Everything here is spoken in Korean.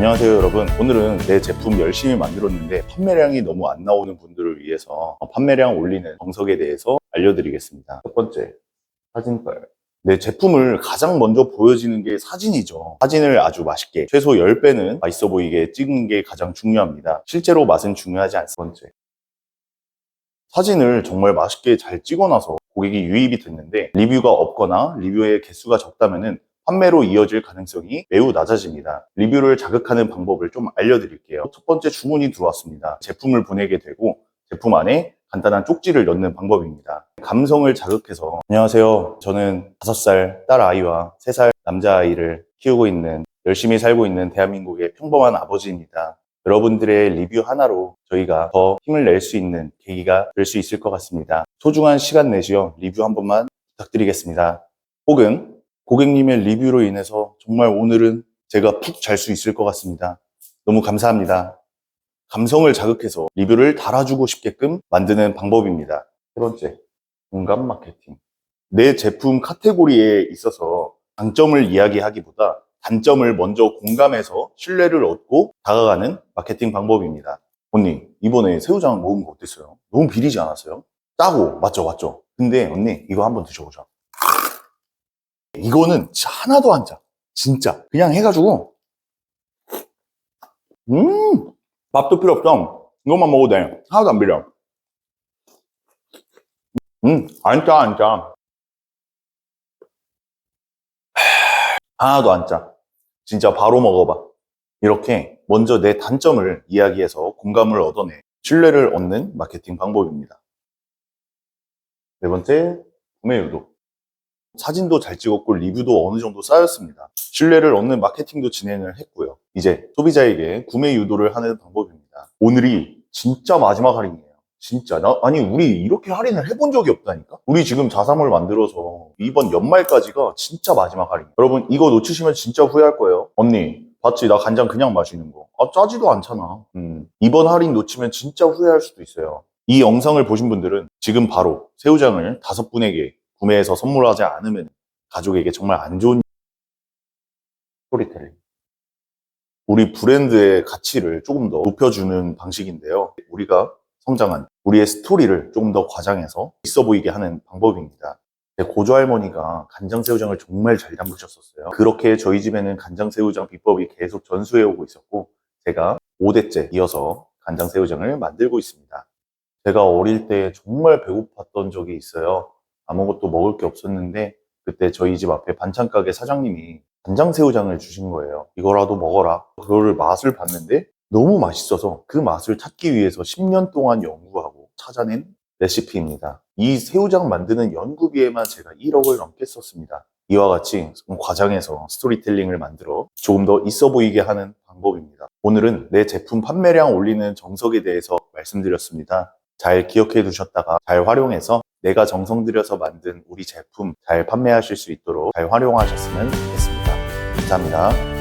안녕하세요 여러분. 오늘은 내 제품 열심히 만들었는데 판매량이 너무 안 나오는 분들을 위해서 판매량 올리는 정석에 대해서 알려드리겠습니다. 첫 번째 사진빨. 내 제품을 가장 먼저 보여지는 게 사진이죠. 사진을 아주 맛있게 최소 10배는 맛있어 보이게 찍는 게 가장 중요합니다. 실제로 맛은 중요하지 않습니다. 첫 번째 사진을 정말 맛있게 잘 찍어놔서 고객이 유입이 됐는데 리뷰가 없거나 리뷰의 개수가 적다면은 판매로 이어질 가능성이 매우 낮아집니다. 리뷰를 자극하는 방법을 좀 알려드릴게요. 첫 번째 주문이 들어왔습니다. 제품을 보내게 되고 제품 안에 간단한 쪽지를 넣는 방법입니다. 감성을 자극해서 안녕하세요. 저는 5살 딸 아이와 3살 남자아이를 키우고 있는 열심히 살고 있는 대한민국의 평범한 아버지입니다. 여러분들의 리뷰 하나로 저희가 더 힘을 낼 수 있는 계기가 될 수 있을 것 같습니다. 소중한 시간 내시어 리뷰 한 번만 부탁드리겠습니다. 혹은 고객님의 리뷰로 인해서 정말 오늘은 제가 푹 잘 수 있을 것 같습니다. 너무 감사합니다. 감성을 자극해서 리뷰를 달아주고 싶게끔 만드는 방법입니다. 세 번째, 공감 마케팅. 내 제품 카테고리에 있어서 장점을 이야기하기보다 단점을 먼저 공감해서 신뢰를 얻고 다가가는 마케팅 방법입니다. 언니, 이번에 새우장 먹은 거 어땠어요? 너무 비리지 않았어요? 짜고, 맞죠, 맞죠? 근데 언니, 이거 한번 드셔보자. 이거는 하나도 안 짜. 진짜. 그냥 해가지고, 음! 밥도 필요 없어. 이것만 먹어도 돼. 하나도 안 비려. 음, 안 짜, 안 짜. 하나도 안 짜. 진짜 바로 먹어봐. 이렇게 먼저 내 단점을 이야기해서 공감을 얻어내 신뢰를 얻는 마케팅 방법입니다. 네 번째, 구매 유도. 사진도 잘 찍었고 리뷰도 어느 정도 쌓였습니다. 신뢰를 얻는 마케팅도 진행을 했고요. 이제 소비자에게 구매 유도를 하는 방법입니다. 오늘이 진짜 마지막 할인이에요. 진짜. 나, 아니, 우리 이렇게 할인을 해본 적이 없다니까? 우리 지금 자사몰 만들어서 이번 연말까지가 진짜 마지막 할인. 여러분, 이거 놓치시면 진짜 후회할 거예요. 언니, 봤지? 나 간장 그냥 마시는 거. 아, 짜지도 않잖아. 음, 이번 할인 놓치면 진짜 후회할 수도 있어요. 이 영상을 보신 분들은 지금 바로 새우장을 다섯 분에게 구매해서 선물하지 않으면 가족에게 정말 안 좋은 스토리텔링. 우리 브랜드의 가치를 조금 더 높여주는 방식인데요. 우리가 성장한 우리의 스토리를 조금 더 과장해서 있어 보이게 하는 방법입니다. 제 고조 할머니가 간장 새우장을 정말 잘 담그셨었어요. 그렇게 저희 집에는 간장 새우장 비법이 계속 전수해 오고 있었고 제가 5대째 이어서 간장 새우장을 만들고 있습니다. 제가 어릴 때 정말 배고팠던 적이 있어요. 아무것도 먹을 게 없었는데 그때 저희 집 앞에 반찬 가게 사장님이 간장 새우장을 주신 거예요. 이거라도 먹어라. 그거를 맛을 봤는데 너무 맛있어서 그 맛을 찾기 위해서 10년 동안 연구하고 찾아낸 레시피입니다. 이 새우장 만드는 연구비에만 제가 1억을 넘게 썼습니다. 이와 같이 과장해서 스토리텔링을 만들어 조금 더 있어 보이게 하는 방법입니다. 오늘은 내 제품 판매량 올리는 정석에 대해서 말씀드렸습니다. 잘 기억해 두셨다가 잘 활용해서 내가 정성 들여서 만든 우리 제품 잘 판매하실 수 있도록 잘 활용하셨으면 좋겠습니다. 감사합니다.